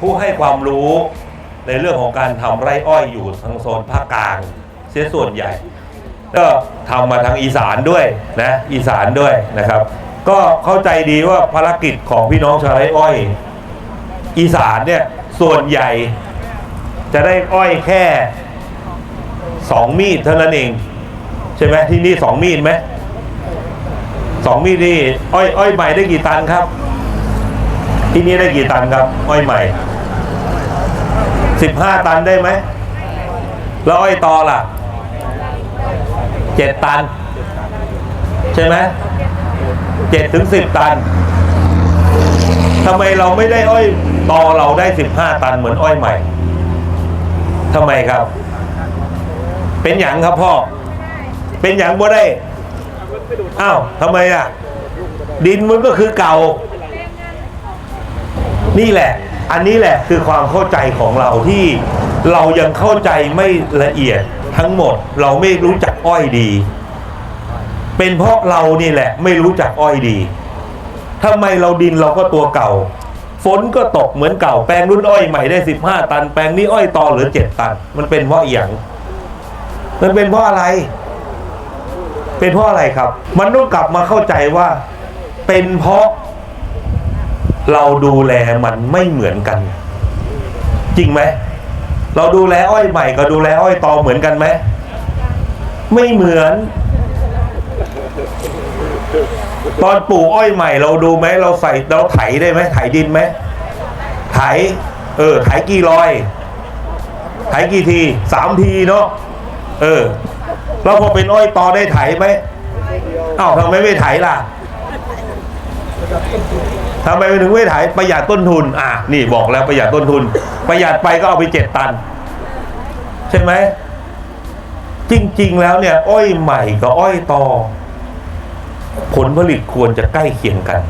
ผู้ให้ความรู้ในเรื่องของการทำไร่อ้อยอยู่ทางโซนภาคกลาง เสียส่วนใหญ่ ก็ทำมาทางอีสานด้วยนะอีสานด้วยนะครับ ก็เข้าใจดีว่าภารกิจของพี่น้องชาวไร่อ้อย อีสานเนี่ยส่วนใหญ่จะได้อ้อยแค่สองมีดเท่านั้นเอง ใช่ไหมที่นี่สองมีดไหมสองมีดนี่อ้อยอ้อยใหม่ได้กี่ตันครับ ที่นี่ได้กี่ตันครับอ้อยใหม่สิบห้าตันได้ไหม แล้วอ้อยตอล่ะเจ็ดตัน ใช่ไหมเจ็ดถึงสิบตันทำไมเราไม่ได้อ้อยตอเราได้สิบห้าตันเหมือนอ้อยใหม่ทำไมครับ เป็นอย่างครับพ่อ เป็นอย่างบ่ได้อ้าวทำไมอะ ดินมันก็คือเก่า นี่แหละ อันนี้แหละคือความเข้าใจของเราที่เรายังเข้าใจไม่ละเอียดทั้งหมด เราไม่รู้จักอ้อยดี เป็นเพราะเรานี่แหละ ไม่รู้จักอ้อยดีทำไมเราดินเราก็ตัวเก่า ฝนก็ตกเหมือนเก่า แปลงรุ่นอ้อยใหม่ได้สิบห้าตัน แปลงนี้อ้อยตอเหลือเจ็ดตัน มันเป็นเพราะอย่างมันเป็นเพราะอะไร เป็นเพราะอะไรครับ มันต้องกลับมาเข้าใจว่า เป็นเพราะ เราดูแลมันไม่เหมือนกัน จริงไหมเราดูแลอ้อยใหม่กับดูแลอ้อยตอเหมือนกันไหมไม่เหมือน ตอนปลูกอ้อยใหม่ เราดูไหมเราใส่เราไถได้ไหมไถดินไหมไถ เออไถกี่รอยไถกี่ทีสามทีเนาะเออแล้วพอเป็นอ้อยตอได้ไถไหมอ้าวทำไมไม่ไถล่ะ ทำไมถึงไม่ไถประหยัดต้นทุน อะนี่บอกแล้วประหยัดต้นทุน ประหยัดไปก็เอาไปเจ็ดตัน ใช่ไหมจริง ๆ แล้วเนี่ย อ้อยใหม่กับอ้อยตอผลผลิตควรจะใกล้เคียงกัน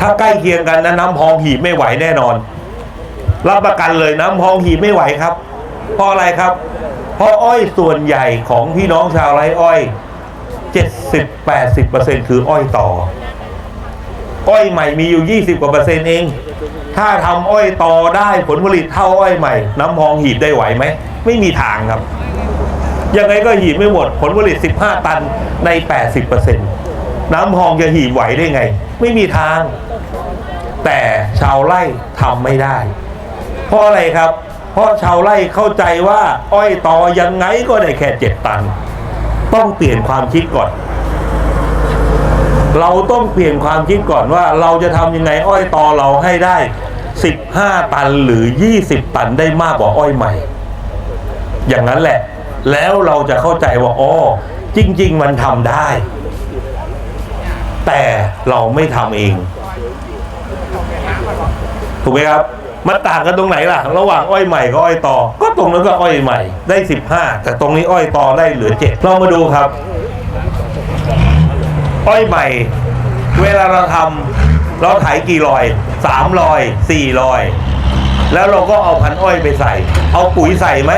ถ้าใกล้เคียงกันนะน้ำพองหีบไม่ไหวแน่นอน รับประกันเลยน้ำพองหีบไม่ไหวครับ เพราะอะไรครับ เพราะอ้อยส่วนใหญ่ของพี่น้องชาวไร่อ้อย 70-80%คืออ้อยต่อ อ้อยใหม่มีอยู่ 20 กว่าเปอร์เซ็นต์เอง ถ้าทำอ้อยต่อได้ผลผลิตเท่าอ้อยใหม่ น้ำพองหีบได้ไหวไหม ไม่มีทางครับ ยังไงก็หีบไม่หมด ผลผลิต 15 ตันใน 80%น้ำพองจะหีบไหวได้ไง ไม่มีทาง แต่ชาวไร่ทำไม่ได้ เพราะอะไรครับ เพราะชาวไร่เข้าใจว่า อ้อยตอยังไงก็ได้แค่เจ็ดตัน ต้องเปลี่ยนความคิดก่อน เราต้องเปลี่ยนความคิดก่อนว่า เราจะทำยังไงอ้อยตอเราให้ได้ 15 ตันหรือ 20 ตันได้มากกว่าอ้อยใหม่ อย่างนั้นแหละ แล้วเราจะเข้าใจว่าอ๋อจริง ๆ มันทำได้ แต่เราไม่ทำเอง ถูกไหมครับ มันต่างกันตรงไหนล่ะ ระหว่างอ้อยใหม่กับอ้อยตอ ก็ตรงนั้นก็อ้อยใหม่ได้สิบห้าแต่ตรงนี้อ้อยตอได้เหลือเจ็ดลองมาดูครับ อ้อยใหม่ เวลาเราทำเราไถกี่รอยสามรอยสี่รอยแล้วเราก็เอาพันอ้อยไปใส่ เอาปุ๋ยใส่ไหม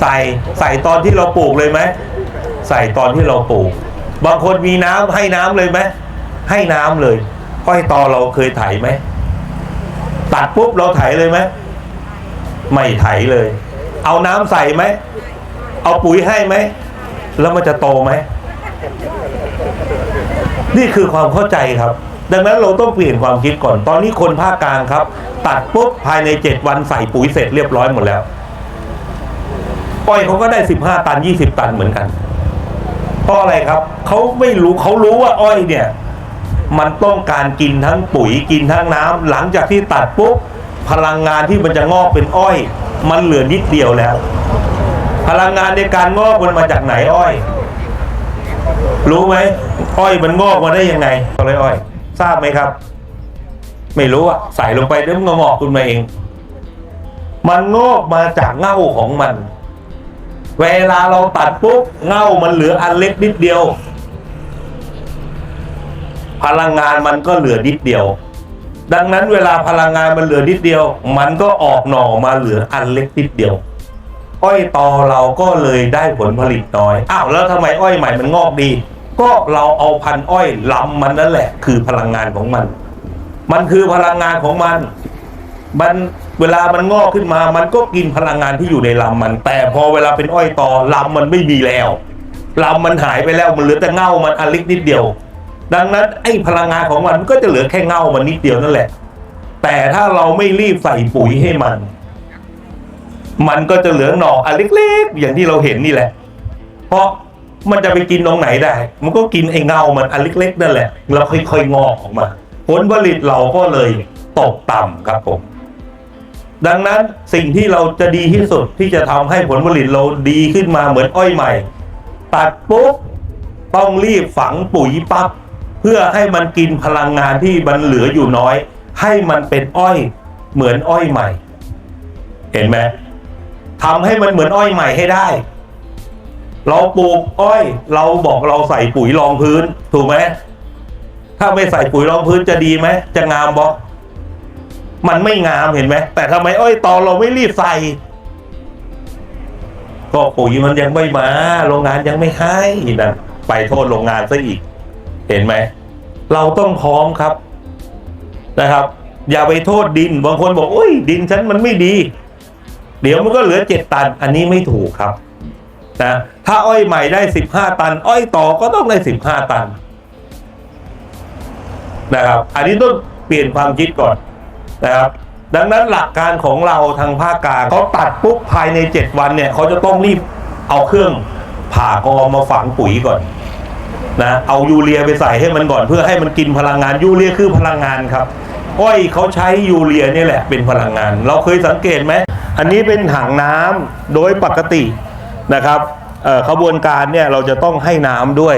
ใส่ใส่ตอนที่เราปลูกเลยไหมใส่ตอนที่เราปลูก บางคนมีน้ำให้น้ำเลยไหมให้น้ำเลยอ้อยตอเราเคยไถไหม ตัดปุ๊บเราไถเลยไหมไม่ไถเลย เอาน้ำใส่ไหม เอาปุ๋ยให้ไหม แล้วมันจะโตไหม นี่คือความเข้าใจครับ ดังนั้นเราต้องเปลี่ยนความคิดก่อน ตอนนี้คนภาคกลางครับ ตัดปุ๊บภายในเจ็ดวันใส่ปุ๋ยเสร็จเรียบร้อยหมดแล้วอ้อยเขาก็ได้สิบห้าตันยี่สิบตันเหมือนกันเพราะอะไรครับ เขาไม่รู้เขารู้ว่าอ้อยเนี่ย มันต้องการกินทั้งปุ๋ยกินทั้งน้ำหลังจากที่ตัดปุ๊บพลังงานที่มันจะงอกเป็นอ้อย มันเหลือนิดเดียวแล้ว พลังงานในการงอกมันมาจากไหนอ้อย รู้ไหมอ้อยมันงอกมาได้ยังไงอะไรอ้อย ทราบไหมครับ ไม่รู้อะใส่ลงไปเดี๋ยวมันงอกขึ้นมาเอง มันงอกมาจากเง่าของมัน เวลาเราตัดปุ๊บเง่ามันเหลืออันเล็กนิดเดียว พลังงานมันก็เหลือนิดเดียว ดังนั้นเวลาพลังงานมันเหลือนิดเดียว มันก็ออกหน่อมาเหลืออันเล็กนิดเดียว อ้อยตอเราก็เลยได้ผลผลิตน้อยอ้าวแล้วทำไมอ้อยใหม่มันงอกดี ก็เราเอาพันอ้อยลำมันนั่นแหละ คือพลังงานของมัน มันคือพลังงานของมัน มันเวลามันงอกขึ้นมา มันก็กินพลังงานที่อยู่ในลำมัน แต่พอเวลาเป็นอ้อยตอลำมันไม่มีแล้วลำมันหายไปแล้วมันเหลือแต่เง่ามันอันเล็กนิดเดียว ดังนั้นไอ้พลังงานของมันก็จะเหลือแค่เงามันนิดเดียวนั่นแหละ แต่ถ้าเราไม่รีบใส่ปุ๋ยให้มัน มันก็จะเหลือหน่ออันเล็กๆ อย่างที่เราเห็นนี่แหละ เพราะมันจะไปกินตรงไหนได้ มันก็กินไอ้เงามันอันเล็กๆนั่นแหละแล้วค่อยๆงอกออกมา ผลผลิตเราก็เลยตกต่ำครับผม ดังนั้นสิ่งที่เราจะดีที่สุดที่จะทำให้ผลผลิตเราดีขึ้นมาเหมือนอ้อยใหม่ ตัดปุ๊บต้องรีบฝังปุ๋ยปั๊บ เพื่อให้มันกินพลังงานที่มันเหลืออยู่น้อย ให้มันเป็นอ้อยเหมือนอ้อยใหม่ เห็นไหมทำให้มันเหมือนอ้อยใหม่ให้ได้ เราปลูกอ้อย เราบอกเราใส่ปุ๋ยรองพื้น ถูกไหมถ้าไม่ใส่ปุ๋ยรองพื้นจะดีไหมจะงามบอมันไม่งามเห็นไหมแต่ทำไมอ้อยตอนเราไม่รีบใส่ ก็ปุ๋ยมันยังไม่มา โรงงานยังไม่ให้นะไปโทษโรงงานซะอีก เห็นไหม เราต้องพร้อมครับนะครับ อย่าไปโทษดิน บางคนบอกโอ้ยดินฉันมันไม่ดี เดี๋ยวมันก็เหลือเจ็ดตัน อันนี้ไม่ถูกครับนะถ้าอ้อยใหม่ได้สิบห้าตัน อ้อยต่อก็ต้องได้สิบห้าตันนะครับ อันนี้ต้องเปลี่ยนความคิดก่อนนะครับ ดังนั้นหลักการของเราทางภาคกลางเขาตัดปุ๊บภายในเจ็ดวันเนี่ยเขาจะต้องรีบเอาเครื่องผ่ากอมาฝังปุ๋ยก่อน นะเอายูเรียไปใส่ให้มันก่อนเพื่อให้มันกินพลังงานยูเรียคือพลังงานครับอ้อยเขาใช้ยูเรียนี่แหละเป็นพลังงาน เราเคยสังเกตไหมอันนี้เป็นถังน้ำโดยปกตินะครับเอ่อขบวนการเนี่ยเราจะต้องให้น้ำด้วย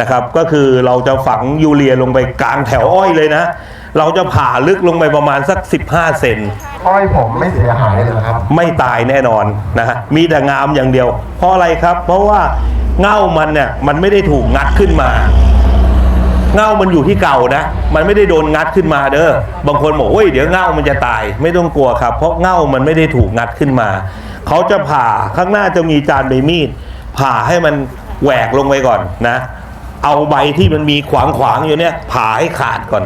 นะครับก็คือเราจะฝังยูเรียลงไปกลางแถวอ้อยเลยนะ เราจะผ่าลึกลงไปประมาณสัก 15 เซนอ้อยผมไม่เสียหายเลยเหรอครับ ไม่ตายแน่นอนนะฮะมีแต่งามอย่างเดียว เพราะอะไรครับ เพราะว่า เง่ามันเนี่ยมันไม่ได้ถูกงัดขึ้นมา เง่ามันอยู่ที่เก่านะ มันไม่ได้โดนงัดขึ้นมาเด้อบางคนบอกโอ้ยเดี๋ยวเง่ามันจะตาย ไม่ต้องกลัวครับ เพราะเง่ามันไม่ได้ถูกงัดขึ้นมา เขาจะผ่าข้างหน้าจะมีจานใบมีด ผ่าให้มันแหวกลงไปก่อนนะ เอาใบที่มันมีขวางขวางๆอยู่เนี่ยผ่าให้ขาดก่อน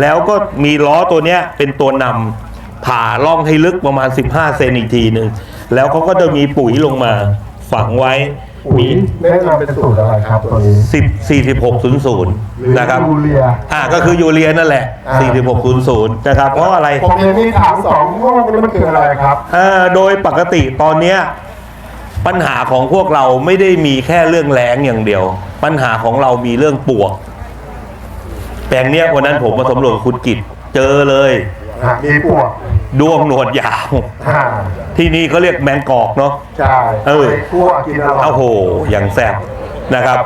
แล้วก็มีล้อตัวเนี้ยเป็นตัวนำผ่าล่องให้ลึกประมาณ 15 เซนอีกทีหนึ่งแล้วเขาก็จะมีปุ๋ยลงมาฝังไว้ ปุ๋ยมีแนะนำเป็นสูตรอะไรครับตัวนี้10 4600นะครับยูเรียอ่าก็คือยูเรียนั่นแหละอ่า4600นะครับเพราะอะไรผมเห็นมีถังสองลูกนี่มันคืออะไรครับเอ่อโดยปกติตอนเนี้ยปัญหาของพวกเราไม่ได้มีแค่เรื่องแรงอย่างเดียว ปัญหาของเรามีเรื่องปวก แปลงเนี้ยวันนั้นผมมาสำรวจกับคุณกิจเจอเลยอะมีปวก ด้วงหนวดยาว อ่าที่นี่เขาเรียกแมงกอกเนาะ ใช่เออ ไปคั่วกินอร่อย โอ้โห อย่างแซ่บนะครับ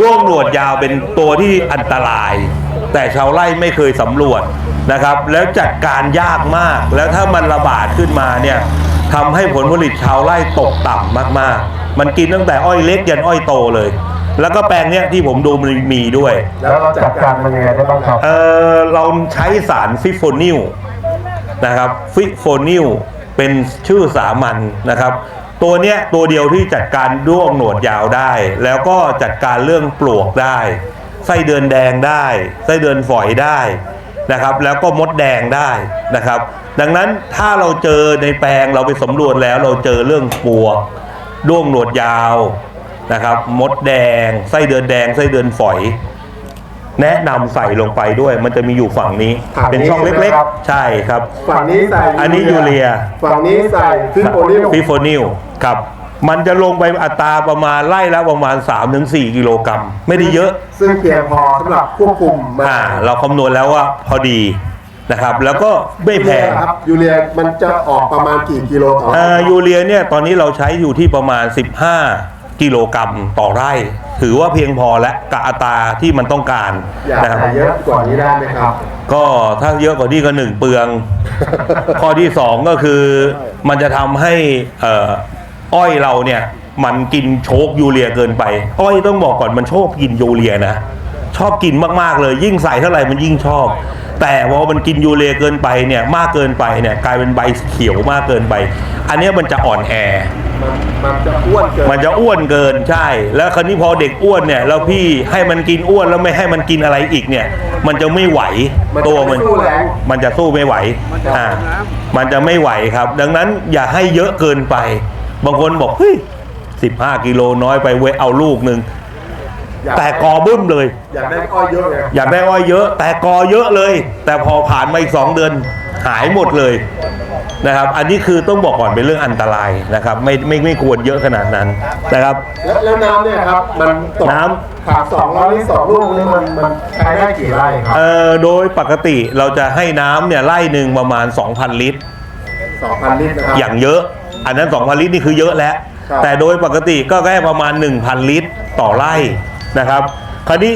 ด้วงหนวดยาวเป็นตัวที่อันตราย แต่ชาวไร่ไม่เคยสำรวจนะครับ แล้วจัดการยากมาก แล้วถ้ามันระบาดขึ้นมาเนี่ยทำให้ผลผลิตชาวไร่ตกต่ำมากๆ มันกินตั้งแต่อ้อยเล็กยันอ้อยโตเลย แล้วก็แปลงเนี้ยที่ผมดูมันมีด้วย แล้วเราจัดการมันยังไงได้บ้างครับ เออเราใช้สารฟิโฟนิล นะครับฟิโฟนิลเป็นชื่อสามัญนะครับ ตัวเนี้ยตัวเดียวที่จัดการด้วงหนวดยาวได้ แล้วก็จัดการเรื่องปลวกได้ ไส้เดือนแดงได้ไส้เดือนฝอยได้นะครับแล้วก็มดแดงได้นะครับ ดังนั้นถ้าเราเจอในแปลงเราไปสำรวจแล้วเราเจอเรื่องปลวกด้วงหนวดยาวนะครับ มดแดงไส้เดือนแดงไส้เดือนฝอย แนะนำใส่ลงไปด้วย มันจะมีอยู่ฝั่งนี้ ฝั่งนี้เป็นช่องใช่ไหมเล็กครับ ๆ ใช่ครับ ฝั่งนี้ใส่อันนี้ยูเรียฝั่งนี้ใส่ฟิโปนิลฟิโฟนิลครับ มันจะลงไปอัตราประมาณไล่ละประมาณ 3-4 กิโลกรัมไม่ได้เยอะ ซึ่งเพียงพอสำหรับควบคุมมันอ่าเราคำนวณแล้วว่าพอดีนะครับ แล้วก็ไม่แพงครับยูเรียมันจะออกประมาณกี่กิโลต่อเอ่อยูเรียเนี่ยตอนนี้เราใช้อยู่ที่ประมาณ 15 กิโลกรัมต่อไร่ ถือว่าเพียงพอและกับอัตราที่มันต้องการอยากนะครับใส่เยอะกว่านี้ได้ไหมครับ ก็ถ้าเยอะกว่านี้ก็หนึ่งเปลือง ข้อที่สองก็คือมันจะทำให้เอ่ออ้อยเราเนี่ย มันกินโชกยูเรียเกินไป อ้อยต้องบอกก่อนมันชอบกินยูเรียนะ ชอบกินมาก ๆ เลยยิ่งใส่เท่าไหร่มันยิ่งชอบ แต่พอมันกินยูเรียเกินไปเนี่ยมากเกินไปเนี่ยกลายเป็นใบเขียวมากเกินไป อันเนี้ยมันจะอ่อนแอมันมันจะอ้วนเกินมันจะอ้วนเกินใช่ แล้วคราวนี้พอเด็กอ้วนเนี่ยแล้วพี่ให้มันกินอ้วนแล้วไม่ให้มันกินอะไรอีกเนี่ย มันจะไม่ไหวมันจะตัวมันไม่สู้แรงมันจะสู้ไม่ไหวอ่ามันจะไม่ไหวครับ ดังนั้นอย่าให้เยอะเกินไป บางคนบอกเฮ้ยสิบห้ากิโลน้อยไปเว้ยเอาลูกหนึ่งอยาก แต่กอบึ้มเลย อยากได้อ้อยเยอะเลยอยากได้อ้อยเยอะ แต่กอเยอะเลย แต่พอผ่านมาอีกสองเดือนหายหมดเลยนะครับ อันนี้คือต้องบอกก่อนเป็นเรื่องอันตรายนะครับ ไม่ไม่ไม่ควรเยอะขนาดนั้นนะครับ แล้วแล้วน้ำเนี่ยครับมันตกน้ขาดสองร้อยลิตรสองลูกนี่มันมันใช้ได้กี่ไร่ครับเอ่อโดยปกติเราจะให้น้ำเนี่ยไล่หนึ่งประมาณ 2,000 ลิตร สองพันลิตรนะครับอย่างเยอะ อันนั้น 2,000 ลิตรนี่คือเยอะแล้ว ครับ แต่โดยปกติก็แค่ประมาณ 1,000 ลิตรต่อไร่ นะครับ คราวนี้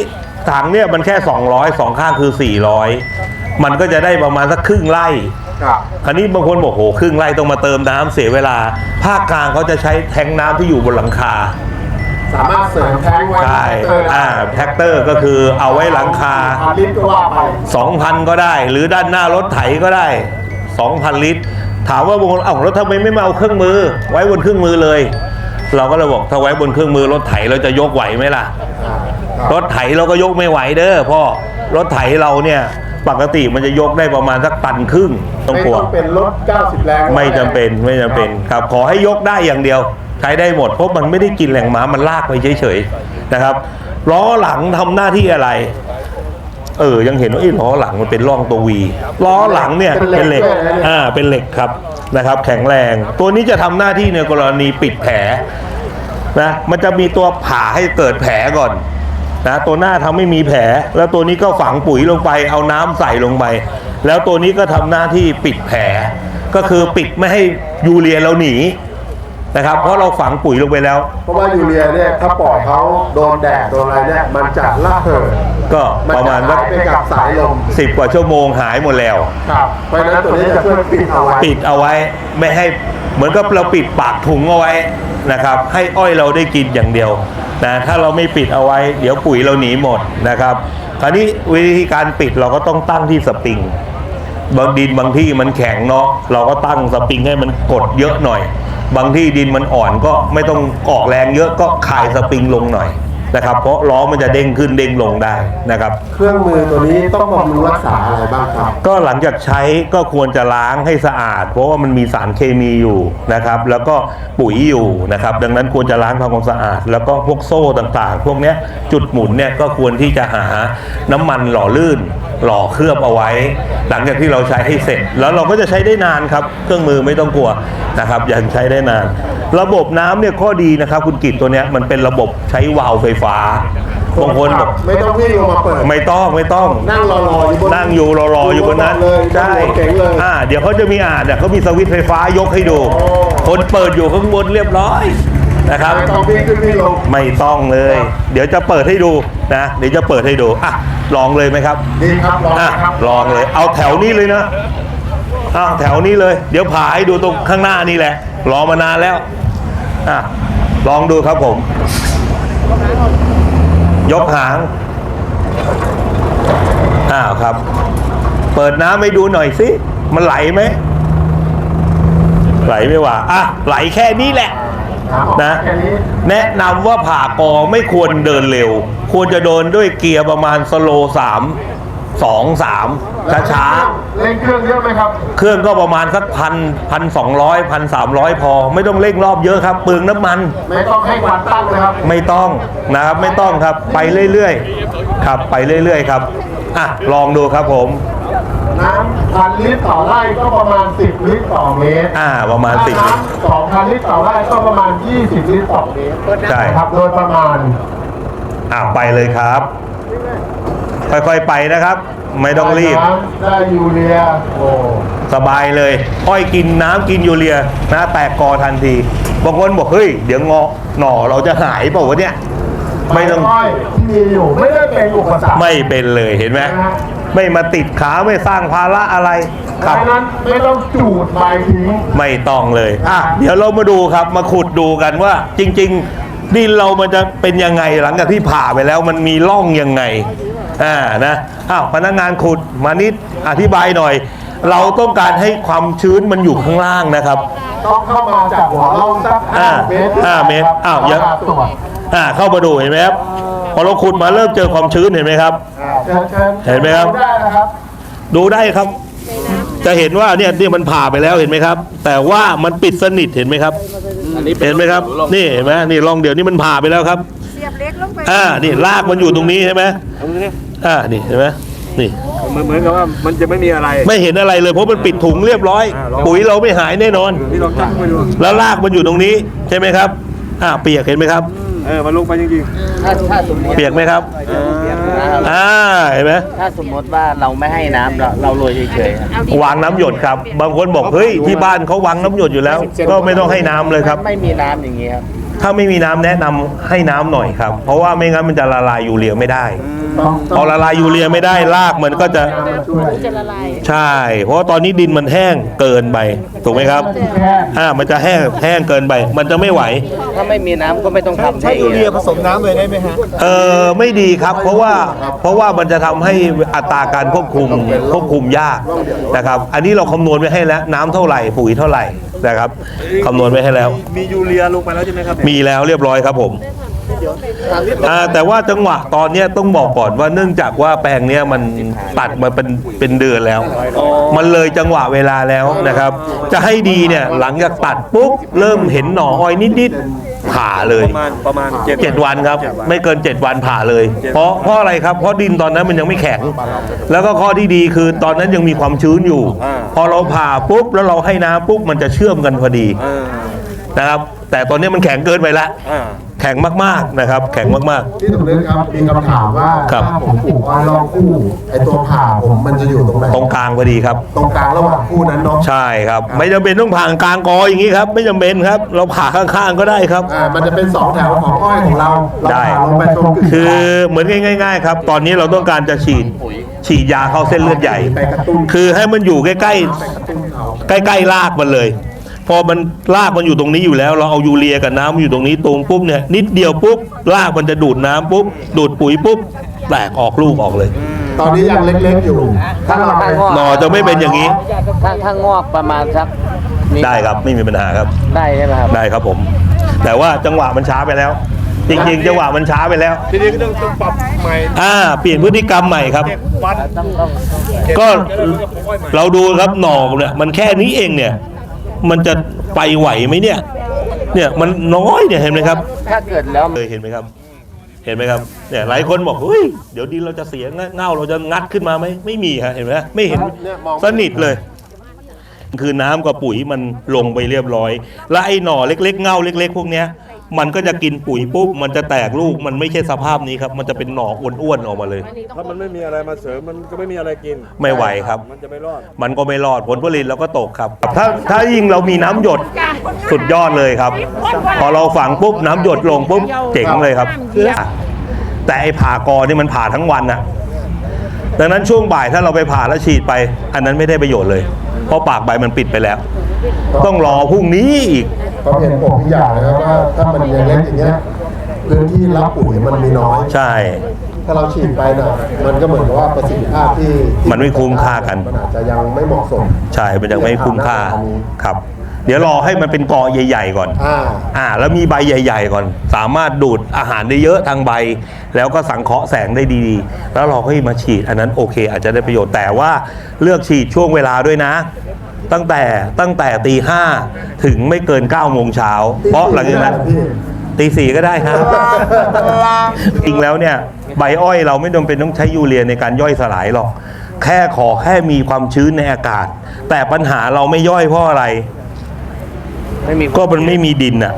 ถังเนี่ยมันแค่ 200สองข้างคือ 400 มันก็จะได้ประมาณสักครึ่งไร่ครับคราวนี้บางคนบอกโหครึ่งไร่ต้องมาเติมน้ำเสียเวลา ภาคกลางเขาจะใช้แทงน้ำที่อยู่บนหลังคา สามารถเสริมแท้งไว้ใช่เอออ่า แท็กเตอร์ก็คือเอาไว้หลังคาพันลิตรก็ว่าไป2,000 ก็ได้ หรือด้านหน้ารถไถก็ได้ 2,000 ลิตร ถามว่าบางคนเอ้าแล้วทำไมไม่มาเอาเครื่องมือ ไว้บนเครื่องมือเลย เราก็เลยบอกถ้าไว้บนเครื่องมือรถไถเราจะยกไหวไหมล่ะอ่าครรับถไถเราก็ยกไม่ไหวเด้อพ่อรถไถเราเนี่ยปกติมันจะยกได้ประมาณสักตันครึ่งต้องไม่กลัวต้องเป็นรถ 90 แรงไม่จำเป็นไม่จำเป็นครับขอให้ยกได้อย่างเดียวใช้ได้หมดเพราะมันไม่ได้กินแหล่งม้ามันลากไปเฉยๆนะครับล้อหลังทำหน้าที่อะไร เออยังเห็นว่าไอ้ล้อหลังมันเป็นร่องตัววีล้อหลังเนี่ยเป็นเหล็กอ่าเป็นเหล็กครับ นะครับ แข็งแรง ตัวนี้จะทำหน้าที่ในกรณีปิดแผลนะมันจะมีตัวผ่าให้เกิดแผลก่อนนะตัวหน้าทำไม่มีแผล แล้วตัวนี้ก็ฝังปุ๋ยลงไป เอาน้ำใส่ลงไป แล้วตัวนี้ก็ทำหน้าที่ปิดแผล ก็คือปิดไม่ให้ยูเรียเราหนี นะครับ เพราะเราฝังปุ๋ยลงไปแล้ว เพราะว่ายูเรียเนี่ยถ้าปล่อยเขาโดนแดดโดนอะไรเนี่ยมันจะละเหยก็มันประจะมาณหายไปกับสายลมสิบกว่าชั่วโมงหายหมดแล้ว ครับเพราะฉะนั้นตัวนี้จะช่วยปิดเอาไว้ปิดเอาไว้ไม่ให้เหมือนกับเราปิดปากถุงเอาไว้นะครับ ให้อ้อยเราได้กินอย่างเดียวนะถ้าเราไม่ปิดเอาไว้ เดี๋ยวปุ๋ยเราหนีหมดนะครับ คราวนี้วิธีการปิดเราก็ต้องตั้งที่สปริงบางดินบางที่มันแข็งเนาะเราก็ตั้งสปริงให้มันกดเยอะหน่อย บางที่ดินมันอ่อนก็ไม่ต้องออกแรงเยอะก็คายสปริงลงหน่อยนะครับ เพราะล้อมันจะเด้งขึ้นเด้งลงได้นะครับ เครื่องมือตัวนี้ต้องบำรุงรักษาอะไรบ้างครับ ก็หลังจากใช้ก็ควรจะล้างให้สะอาด เพราะว่ามันมีสารเคมีอยู่นะครับ แล้วก็ปุ๋ยอยู่นะครับ ดังนั้นควรจะล้างทำความสะอาด แล้วก็พวกโซ่ต่างๆ พวกเนี้ยจุดหมุนเนี่ยก็ควรที่จะหาน้ำมันหล่อลื่น หล่อเคลือบเอาไว้ หลังจากที่เราใช้ให้เสร็จ แล้วเราก็จะใช้ได้นานครับ เครื่องมือไม่ต้องกลัวนะครับยังใช้ได้นาน ระบบน้ำเนี่ยข้อดีนะครับ คุณกิตตัวเนี้ยมันเป็นระบบใช้วาล์วไฟฟ้าบางคนบอกไม่ต้องวิ่งลงมาเปิด ไม่ต้องไม่ต้องนั่งรอๆอยู่บนนั่งอยู่รอๆอยู่บนนั้นเลยใช่เก๋งเลยอ่าเดี๋ยวเขาจะมีอ่านเนี่ยเขามีสวิตช์ไฟฟ้ายกให้ดูโอ้คนเปิดอยู่ข้างบนเรียบร้อย นะครับไม่ต้องวิ่งขึ้นวิ่งลง ไม่ต้องเลย เดี๋ยวจะเปิดให้ดูนะเดี๋ยวจะเปิดให้ดูอะลองเลยไหมครับดีครับลองอะครับลองเลย เอาแถวนี้เลยนะอ้าวแถวนี้เลย เดี๋ยวผ่าให้ดูตรงข้างหน้านี่แหละรอมานานแล้วอะลองดูครับผม ยกหางอ้าวครับ เปิดน้ำให้ดูหน่อยสิมันไหลไหมไหลไม่ว่าอะไหลแค่นี้แหละครับ นะแค่นี้แนะนำว่าผ่ากอไม่ควรเดินเร็ว ควรจะเดินด้วยเกียร์ประมาณสโลสามสองสามช้าช้าเร่งเครื่องเยอะไหมครับๆเครื่องก็ประมาณสักพันพันสองร้อยพันสามร้อยพอ ไม่ต้องเร่งรอบเยอะครับเปลืองน้ำมัน ไม่ต้องให้ควันตั้งเลยครับ ไม่ต้องนะครับไม่ต้องครับไปเรื่อยๆ ครับไปเรื่อยๆ ครับอะลองดูครับผมน้ำ พันลิตรต่อไร่ก็ประมาณ 10 ลิตรต่อเมตรอ่าประมาณสิบน้ำสองพันลิตรต่อไร่ก็ประมาณ 20 ลิตรต่อเมตรใช่ ครับโดยประมาณ อะไปเลยครับ ค่อยๆไปนะครับ ไม่ต้องรีบได้น้ำได้ยูเรียโอ้ สบายเลย อ้อยกินน้ำกินยูเรียนะแตกกอทันทีบางคนบอกเฮ้ย เดี๋ยวงอหน่อเราจะหายเปล่าวะเนี่ย ไม่ต้องใบอ้อยที่มีอยู่ไม่ได้เป็นอุปสรรคไม่เป็นเลยเห็นไหมนะฮะ ไม่มาติดขาไม่สร้างภาระอะไรคเพรับราะฉะนั้นไม่ต้องจูดใบทิ้ง ไม่ต้องเลย อะ เดี๋ยวเรามาดูครับ มาขุดดูกันว่า จริง ๆ ดินเรามันจะเป็นยังไงหลังจากที่ผ่าไปแล้วมันมีร่องยังไง อ่า นะ อ้าว พนักงานขุดมานิดอธิบายหน่อย เราต้องการให้ความชื้นมันอยู่ข้างล่างนะครับ ต้องเข้ามาจากหัวร่องสักอ่า5เมตรห้าเมตรอ้าวยัง ตรวจอ่า เข้ามาดูเห็นไหมครับ พอเราขุดมาเริ่มเจอความชื้นเห็นไหมครับ อ่า เชิญเชิญเห็นไหมครับดูได้นะครับ ดูได้ครับ จะเห็นว่าเนี่ยเนี่ยมันผ่าไปแล้วเห็นไหมครับ แต่ว่ามันปิดสนิทเห็นไหมครับเห็นไหมครับ นี่เห็นไหมนี่ลองเดี๋ยวนี้มันผ่าไปแล้วครับ เสียบเล็กลงไปอ่า นี่รากมันอยู่ตรงนี้ใช่ไหมอ่า นี่เห็นไหมนี่ เหมือนเหมือนกับว่ามันจะไม่มีอะไร ไม่เห็นอะไรเลยเพราะมันปิดถุงเรียบร้อยอ่าลองปุ๋ยเราไม่หายแน่นอนที่ลองจับไปดูแล้วรากมันอยู่ตรงนี้ใช่ไหมครับ อ่า เปียกเห็นไหมครับ เออมันลงไปจริงถ้าถ้าสมมติเปียกไหมครับๆเออนะครับ อ่าเห็นไหมถ้าสมมติว่าเราไม่ให้น้ำเราเราโรยเฉยๆครับวางน้ำหยดครับ บางคนบอกเฮ้ยที่บ้านเขาวางน้ำหยดอยู่แล้ว ก็ไม่ต้องให้น้ำเลยครับ ไม่มีน้ำอย่างนี้ครับ ถ้าไม่มีน้ำแนะนำให้น้ำหน่อยครับ เพราะว่าไม่งั้นมันจะละลายยูเรียไม่ได้ต้องพอละลายยูเรียไม่ได้รากมันก็จะช่วยจะละลายใช่ เพราะว่าตอนนี้ดินมันแห้งเกินไปถูกไหมครับแค่อ่ามันจะแห้งแห้งเกินไป มันจะไม่ไหว ถ้าไม่มีน้ำก็ไม่ต้องทำใช้ยูเรียผสมน้ำเลยได้ไหมฮะเออไม่ดีครับ เพราะว่าเพราะว่ามันจะทำให้อัตราการควบคุมควบคุมยากนะครับ อันนี้เราคำนวณไว้ให้แล้วน้ำเท่าไหร่ปุ๋ยเท่าไหร่นะครับคำนวณไว้ให้แล้ว มียูเรียลงไปแล้วใช่ไหมครับมีแล้วเรียบร้อยครับผมอ่าแต่ว่าจังหวะตอนเนี้ยต้องบอกก่อนว่าเนื่องจากว่าแปลงเนี้ยมันตัดมาเป็นเป็นเดือนแล้ว มันเลยจังหวะเวลาแล้วนะครับ จะให้ดีเนี่ยหลังจากตัดปุ๊บเริ่มเห็นหน่ออ้อยนิดๆผ่าเลย ประมาณประมาณเจ็ดเจ็ดวันครับ ไม่เกินเจ็ดวันผ่าเลย เพราะเพราะอะไรครับเพราะดินตอนนั้นมันยังไม่แข็ง แล้วก็ข้อที่ดีคือตอนนั้นยังมีความชื้นอยู่ พอเราผ่าปุ๊บแล้วเราให้น้ำปุ๊บมันจะเชื่อมกันพอดีเออนะครับ แต่ตอนนี้มันแข็งเกินไปแล้วอ่า แข็งมากๆนะครับ แข็งมาก ที่สมนึกครับมีคำถามว่าครับ ถ้าผมปลูกอ้อยรอบคู่ไอตัวผ่าผมมันจะอยู่ตรงไหนๆ ตรงกลางพอดีครับ ตรงกลางระหว่างคู่นั้นเนาะใช่ครับ ไม่จำเป็นต้องผ่ากลางกออย่างนี้ครับ ไม่จำเป็นครับ เราผ่าข้างๆก็ได้ครับ อ่ามันจะเป็นสองแถวของอ้อยของเราเราได้ ผ่าลงไปตรงกึ่งคืกอลางเหมือนง่าย ๆ ครับ ตอนนี้เราต้องการจะฉีดฉีดยาเข้าเส้นเลือดใหญ่ ไปกระตุ้นคือให้มันอยู่ใกล้ไปกระตุ้นเขาๆใกล้ๆรากมันเลย พอมันรากมันอยู่ตรงนี้อยู่แล้ว เราเอายูเรียกับน้ำมาอยู่ตรงนี้ตรงปุ๊บเนี่ยนิดเดียวปุ๊บรากมันจะดูดน้ำปุ๊บดูดปุ๋ยปุ๊บแตกออกลูกออกเลย ตอนนี้ยังเล็กๆอยู่ ถ้าเราไปหน่อจะไม่เป็นอย่างนี้ ถ้าถ้างอกประมาณสักมีได้ครับไม่มีปัญหาครับได้ใช่ไหมครับได้ครับผม แต่ว่าจังหวะมันช้าไปแล้ว จริงๆจังหวะมันช้าไปแล้ว ทีนี้ก็ต้องต้องปรับใหม่อ่าเปลี่ยนพฤติกรรมใหม่ครับเจ็ดวันต้องต้องก็ค่อยใหม่เราดูครับหน่อเนี่ยมันแค่นี้เองเนี่ย มันจะไปไหวไหมเนี่ย เนี่ยมันน้อยเนี่ยเห็นไหมครับ ถ้าเกิดแล้วเลยเห็นไหมครับ เห็นไหมครับ เนี่ยหลายคนบอกเฮ้ยเดี๋ยวดินเราจะเสียเง่าเราจะงัดขึ้นมาไหมไม่มีฮะเห็นไหมไม่เห็นสนิทเลย คือน้ำกับปุ๋ยมันลงไปเรียบร้อย แล้วไอ้หน่อเล็ก ๆ เง่าเล็ก ๆ พวกเนี้ย มันก็จะกินปุ๋ยปุ๊บมันจะแตกลูกมันไม่ใช่สภาพนี้ครับ มันจะเป็นหน่ออ้วนๆออกมาเลย ถ้ามันไม่มีอะไรมาเสริมมันก็ไม่มีอะไรกินไม่ไหวครับ มันจะไม่รอด มันก็ไม่รอดผลผลิตเราก็ตกครับ ถ้าถ้ายิ่งเรามีน้ำหยดสุดยอดเลยครับ พอเราฝังปุ๊บน้ำหยดลงปุ๊บเจ๋งเลยครับ แต่ไอ้ผ่ากอนี่มันผ่าทั้งวันอะดังนั้นช่วงบ่ายถ้าเราไปผ่าแล้วฉีดไป อันนั้นไม่ได้ประโยชน์เลย เพราะปากใบมันปิดไปแล้ว ต้องรอพรุ่งนี้อีก ก็เห็นผมอีกอย่างนะครับว่าถ้ามันยังเล็กอย่างเงี้ยพื้นที่รับปุ๋ยมันมีน้อย ใช่ ถ้าเราฉีดไปน่ะมันก็เหมือนกับว่าประสิทธิภาพที่ที่มันไม่คุ้มค่ากัน มันอาจจะยังไม่เหมาะสม ใช่มันยังไม่คุ้มค่าครับ เดี๋ยวรอให้มันเป็นกอใหญ่ ๆ ก่อน อ่า อ่า แล้วมีใบใหญ่ ๆ ก่อน สามารถดูดอาหารได้เยอะทางใบ แล้วก็สังเคราะห์แสงได้ดีๆ แล้วเราค่อยมาฉีด อันนั้นโอเค อาจจะได้ประโยชน์แต่ว่าเลือกฉีดช่วงเวลาด้วยนะ ตั้งแต่ตั้งแต่ตีห้าถึงไม่เกิน9ก้าโมงเช้าเพราะหลังจากนั้นตีสี่ก็ได้ครับ จริงแล้วเนี่ยใบอ้อยเราไม่จำเป็นต้องใช้ยูเรียในการย่อยสลายหรอก แค่ขอแค่มีความชื้นในอากาศ แต่ปัญหาเราไม่ย่อยเพราะอะไรไม่มีก็มันไม่มีดินอะ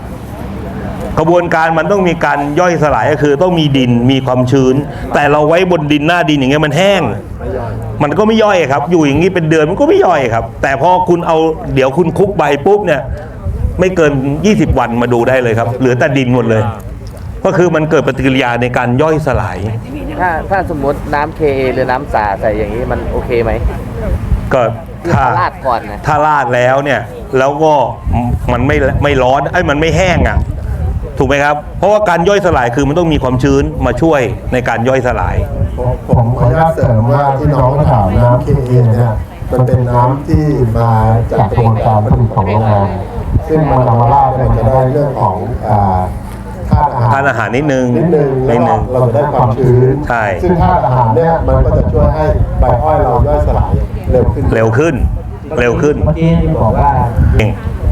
กระบวนการมันต้องมีการย่อยสลายก็คือต้องมีดินมีความชื้น แต่เราไว้บนดินหน้าดินอย่างเงี้ยมันแห้ง มันก็ไม่ย่อยครับ อยู่อย่างนี้เป็นเดือนมันก็ไม่ย่อยครับ แต่พอคุณเอาเดี๋ยวคุณคลุกใบปุ๊บเนี่ยไม่เกิน 20 วันมาดูได้เลยครับ เหลือแต่ดินหมดเลย ก็คือมันเกิดปฏิกิริยาในการย่อยสลาย ถ้าถ้าสมมติน้ำเคหรือน้ำสาใส่อย่างนี้มันโอเคไหมก็ที่ถ้าเขาราดก่อนนะถ้าราดแล้วเนี่ย แล้วก็มันไม่ไม่ร้อนไอ้ยมันไม่แห้งอะ ถูกไหมครับ เพราะว่าการย่อยสลายคือมันต้องมีความชื้นมาช่วยในการย่อยสลาย ผมผผมขออนุญาตเสริมว่าที่น้องถามน้ำ KA เนี่ยมันเป็นน้ำที่มาจากกระบวนการผลิตของโรงงานซึ่งมันนำมาราดเนี่ยมันจะได้เรื่องของอ่าธาตุอาหารทานอาหารนิดนึงนิดนึงนิแล้วดนึง เราจะได้ความชื้นใช่ ซึ่งธาตุอาหารเนี่ยมันก็จะช่วยให้ใบอ้อยเราย่อยสลายเร็วขึ้น เร็วขึ้น เร็วขึ้นเมื่อกี้ที่บอกว่า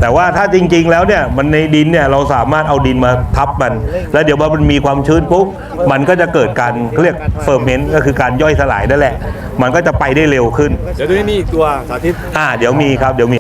แต่ว่าถ้าจริง ๆ แล้วเนี่ยมันในดินเนี่ยเราสามารถเอาดินมาทับมัน แล้วเดี๋ยวพอมันมีความชื้นปุ๊บมันก็จะเกิดการเขาเรียกเฟอร์เมนต์ก็คือการย่อยสลายนั่นแหละ มันก็จะไปได้เร็วขึ้น เดี๋ยวดูนี่มีอีกตัวสาธิต อ่าเดี๋ยวมีครับเดี๋ยวมี